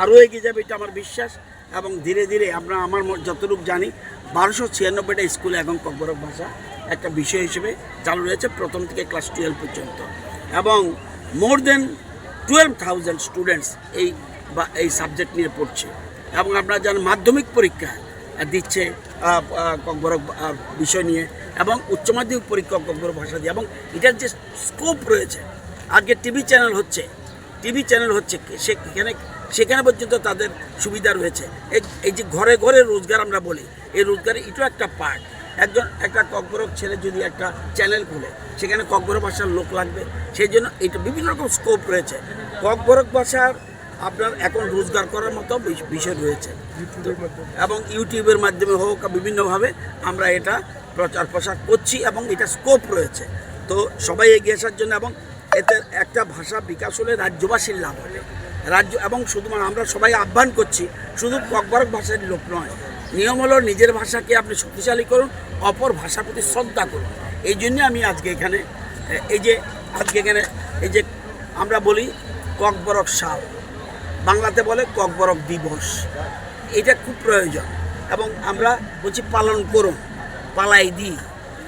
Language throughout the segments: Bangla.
আরও এগিয়ে যাবে, এটা আমার বিশ্বাস। এবং ধীরে ধীরে আমরা আমার যতটুকু জানি, বারোশো ছিয়ানব্বইটা স্কুলে এখন ককবরক ভাষা একটা বিষয় হিসেবে চালু রয়েছে, প্রথম থেকে ক্লাস টুয়েলভ পর্যন্ত। এবং more than twelve thousand students এই বা, এই সাবজেক্ট নিয়ে পড়ছে। এবং আপনারা জানেন, মাধ্যমিক পরীক্ষা দিচ্ছে ককবরক বিষয় নিয়ে। এবং উচ্চ মাধ্যমিক পরীক্ষা ককবরক ভাষা দিয়ে। এবং এটার যে স্কোপ রয়েছে, আজকে টিভি চ্যানেল হচ্ছে টিভি চ্যানেল হচ্ছে সেখানে সেখানে পর্যন্ত তাদের সুবিধা রয়েছে। এই- যে ঘরে ঘরে রোজগার আমরা বলি, এই রোজগারে এটাও একটা পার্ট একজন, একটা ককবরক ছেলে যদি একটা চ্যানেল খুলে, সেখানে ককবরক ভাষার লোক লাগবে। সেই জন্য এটা বিভিন্ন রকম স্কোপ রয়েছে। ককবরক ভাষার আপনার এখন রোজগার করার মতো বিষ- বিষয় রয়েছে। এবং ইউটিউবের মাধ্যমে হোক বিভিন্নভাবে আমরা এটা প্রচার প্রসার করছি এবং এটা স্কোপ রয়েছে। তো সবাই এগিয়ে আসার জন্য এবং এতে একটা ভাষা বিকাশ হলে রাজ্যবাসীর লাভ হবে। রাজ্য এবং শুধুমাত্র আমরা সবাই আহ্বান করছি, শুধু ককবরক ভাষার লোক নয়। নিয়ম হলো নিজের ভাষাকে আপনি শক্তিশালী করুন, অপর ভাষার প্রতি শ্রদ্ধা করুন। এই জন্যে আমি আজকে এখানে, এই যে, আজকে এখানে, এই যে আমরা বলি ককবরক সাল। বাংলাতে বলে ককবরক দিবস। এটা খুব প্রয়োজন এবং আমরা বলছি পালন করুন, পালাই দিই।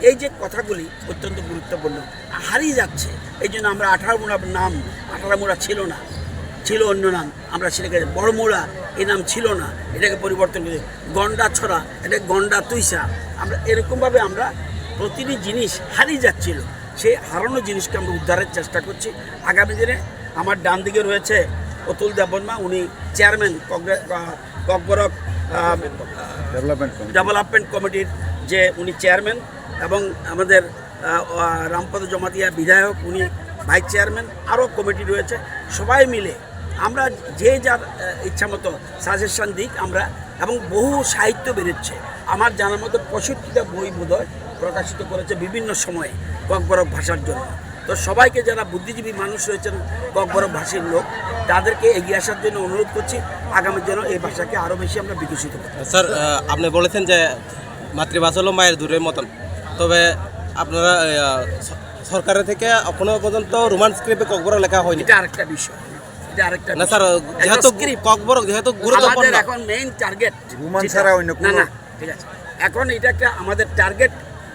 এই যে কথাগুলি অত্যন্ত গুরুত্বপূর্ণ। হারিয়ে যাচ্ছে। এই জন্য আমরা আঠারো মোড়ার নাম, আঠারো মোড়া ছিল না। ছিল অন্য নাম। আমরা সেটাকে বড় এ নাম ছিল না। এটাকে পরিবর্তন করে গন্ডা ছড়া এটা গন্ডা তুইসা আমরা এরকমভাবে আমরা প্রতিটি জিনিস হারিয়ে যাচ্ছিল। সেই হারানো জিনিসকে আমরা উদ্ধারের চেষ্টা করছি। আগামী দিনে আমার ডান দিকে রয়েছে অতুল দেববর্মা। উনি chairman Congress Kokborok development development কমিটির যে উনি চেয়ারম্যান এবং আমাদের রামপদ জমাতিয়া বিধায়ক উনি ভাইস চেয়ারম্যান। আরও কমিটি রয়েছে। সবাই মিলে আমরা যে যার ইচ্ছা মতো সাজেশন দিক আমরা এবং বহু সাহিত্য বেরোচ্ছে। আমার জানার মতো পঁয়ষট্টিটা বই বোধহয় প্রকাশিত করেছে বিভিন্ন সময়ে ককবরক ভাষার জন্য। তো সবাইকে যারা বুদ্ধিজীবী মানুষ রয়েছেন ককবরক ভাষীর লোক তাদেরকে এগিয়ে আসার জন্য অনুরোধ করছি আগামী যেন এই ভাষাকে আরও বেশি আমরা বিকশিত করি স্যার আপনি বলেছেন যে মাতৃভাষা হলো মায়ের দূরের মতন। তবে আপনারা সরকারের থেকে এখনও পর্যন্ত রোমান স্ক্রিপ্টে ককবর লেখা হয়নি। এটা আরেকটা বিষয়। এটা আরেকটা না স্যার বিষয়। যেহেতু একটা যেহেতু গুরুত্বপূর্ণ। এখন মেইন টার্গেট ছাড়া অন্য না না ঠিক আছে। এখন এটা একটা আমাদের টার্গেট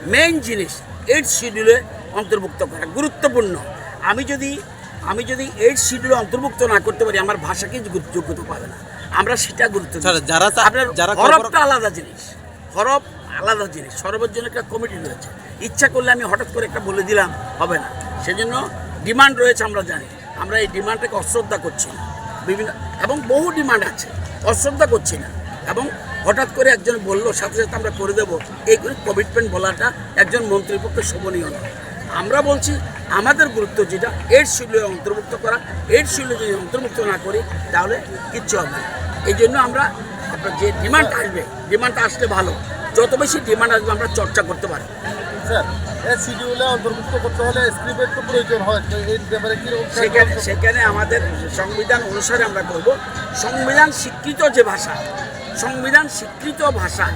মেইন জিনিস এইট শিডিউলে অন্তর্ভুক্ত করা গুরুত্বপূর্ণ। আমি যদি আমি যদি এইট শিডিউলে অন্তর্ভুক্ত না করতে পারি আমার ভাষাকে যোগ্য- যোগ্যতা পাবে না। আমরা সেটা গুরুত্ব। যারা আপনার যারা হরফটা আলাদা জিনিস। হরফ আলাদা জিনিস। সরবের জন্য একটা কমিটি রয়েছে। ইচ্ছা করলে আমি হঠাৎ করে একটা বলে দিলাম হবে না। সেজন্য ডিমান্ড রয়েছে আমরা জানি। আমরা এই ডিমান্ডটাকে অশ্রদ্ধা করছি না। বিভিন্ন, এবং বহু ডিমান্ড আছে, অশ্রদ্ধা করছি না। এবং হঠাৎ করে একজন বলল, সাথে সাথে আমরা করে দেবো, এই কমিটমেন্ট বলাটা একজন মন্ত্রীর পক্ষে শোভনীয় নয়। আমরা বলছি, আমাদের গুরুত্ব যেটা, এর শিডিউলে অন্তর্ভুক্ত করা, এর শিডিউলে যদি অন্তর্ভুক্ত না করি, তাহলে কিচ্ছু হবে এই জন্য আমরা, আপনার যে ডিমান্ড আসবে, ডিমান্ড আসলে ভালো। যত বেশি ডিমান্ড আসবে, আমরা চর্চা করতে পারি স্যার শিডিউলে অন্তর্ভুক্ত করতে হলে স্ক্রিপ্টের তো প্রয়োজন হয় তো এই ব্যাপারে কীরকম সেখানে সেখানে আমাদের সংবিধান অনুসারে আমরা করব। সংবিধান স্বীকৃত যে ভাষা সংবিধান স্বীকৃত ভাষা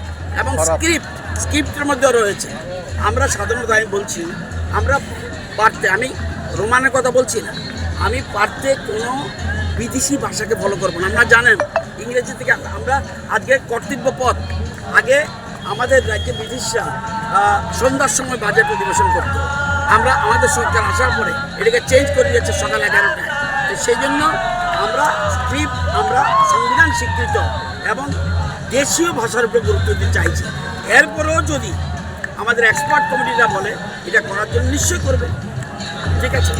এবং স্ক্রিপ্ট স্ক্রিপ্টের মধ্যে রয়েছে। আমরা সাধারণত আমি বলছি আমরা পারতে আমি রোমানের কথা বলছি না। আমি পারতে কোনো বিদেশি ভাষাকে ফলো করব না। আপনারা জানেন ইংরেজি থেকে আমরা আজকে কর্তব্য পথ আগে আমাদের রাজ্যে ব্রিটিশরা সন্ধ্যার সময় বাজেট অধিবেশন করত। আমরা, আমাদের সরকার আসার পরে এটাকে চেঞ্জ করে দিয়েছে সকাল এগারোটায়। সেই জন্য আমরা স্ক্রিপ্ট আমরা সংবিধান স্বীকৃত এবং দেশীয় ভাষার উপরে গুরুত্ব দিতে চাইছি। এরপরেও যদি আমাদের এক্সপার্ট কমিটিরা বলে, এটা করার জন্য নিশ্চয়ই করবে। ঠিক আছে?